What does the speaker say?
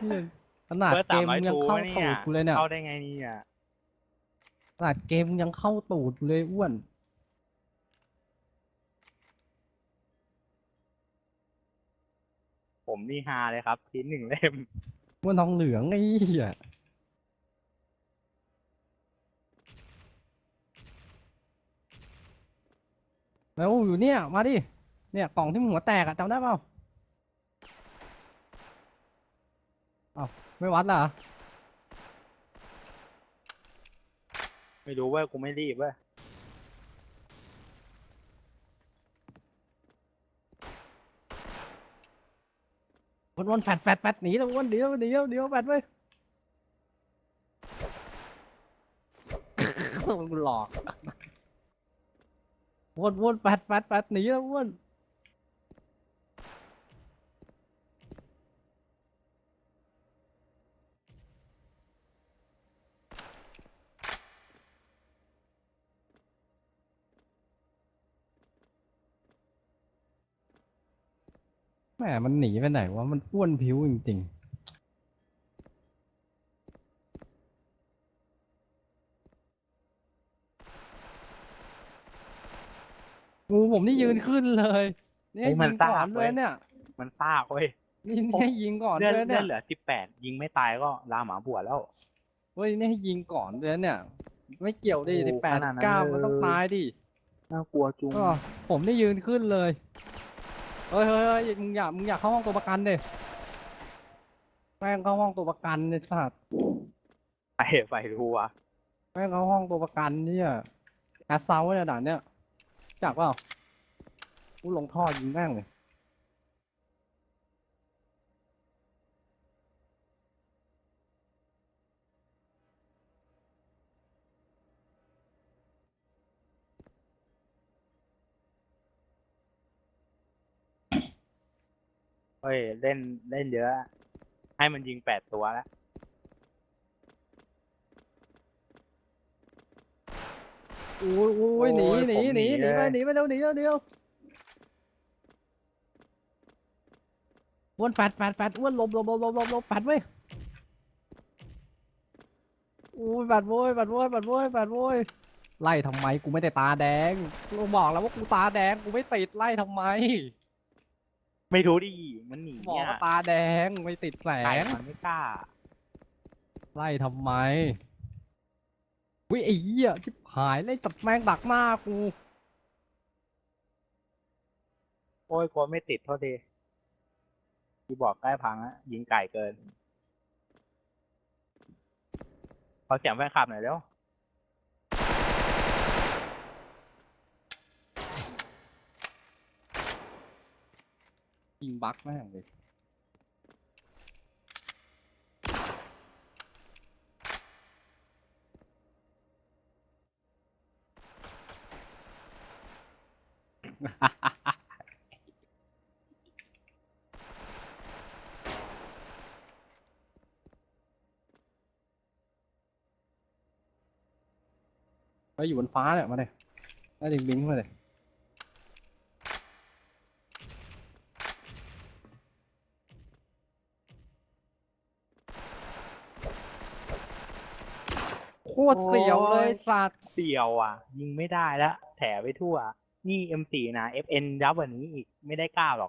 เหี้ยขนาดเบอร์เกสามมร้อยยังทูเข้าเนี่ตูยดกูเลยเนี่ยเข้าได้ไงเนี่ยขนาดเกมยังเข้าตูดกูเลยอ้วนผมนี่ฮาเลยครับทิ้นหนึ่งเล่มอ้วนทองเหลืองไอ้เหี้ยแล้วอยู่เนี่ย มาดิ เนี่ยกล่องที่มึงหัวแตกอะจำได้เปล่าเอ้าไม่วัดเหรอไม่รู้เว่ากูไม่รีบเว้ยวนวนแฟดแฟดแฟดหนีแล้ววนเดี๋ยวเดี๋ยวเดี๋ยวแฟดไว้ยส่งกูหลอกวนวนแฟดแฟดแฟดหนีแล้ววน แหมมันหนีไปไหนวะ มันอ้วนผิวจริงๆงูผมนี่ยืนขึ้นเลย เนี่ยยิงก่อนด้วยเนี่ยมันซากเว้ยนี่เนี่ยยิงก่อนเลื่อนด้วยเลื่เนี่อยนเหลือสิบแปดยิงไม่ตายก็ลาหมาบวชแล้วเฮ้ยนี่ให้ยิงก่อนด้วยเนี่ย ไม่เกี่ยวดิโอ้สิแปดขนาดนั้นเก้าเลย มันต้องตายดิน่ากลัวจุง ก็ผมได้ยืนขึ้นเลย เฮ้ยเฮ้ยเฮ้ยมึงอยากมึงอยากเข้าห้องตัวประกันดิแม่งเข้าห้องตัวประกันเนี่ยสัตว์ไปไปทัวร์แม่งเข้าห้องตัวประกันเนี่ยแอดเซาเนี่ยด่านเนี่ยจักเปล่ากูลงท่อยิงแม่งเลย เฮ้ยเล่นเล่นเยอะ ให้มันยิงแปดตัวแล้วโอ้ยโอ้ยหนีหนีหนีหนีไปหนีไปเร็วหนีเร็วเดียวอ้วนแฟดแฟดแฟดอ้วนหลบหลบหลบหลบหลบหลบแฟดเว้ยโอ้ยแฟดโว้ยแฟดโว้ยแฟดโว้ยแฟดโว้ยไล่ทำไมกูไม่ได้ตาแดงกูบอกแล้วว่ากูตาแดงกูไม่ติดไล่ทำไม ไม่รู้ดิมันหนีบอกเนี่ยว่าตาแดงไม่ติดแสไก่งมันไม่กล้า ไล่ทำไมวิไอ้เหี้ยชิบหายไล่ตัดแมงดักหน้ากูโอ้ยกลัวไม่ติดโทษทีที่บอกใกล้พังอะยิงไก่เกินขอเสียงแฟนคลับหน่อยเร็ว ยิงบั๊กแม่งเลยไปอยู่บนฟ้าเนี่ยมาเลยน่าจะบิงมาเลย ตรเสียวเลยสัตว์เสี่ยวอะ ยิงไม่ได้แล้วแถไปทั่ว นี่ M4 นะ FN ยับกว่านี้อีกไม่ได้กล้าหรอก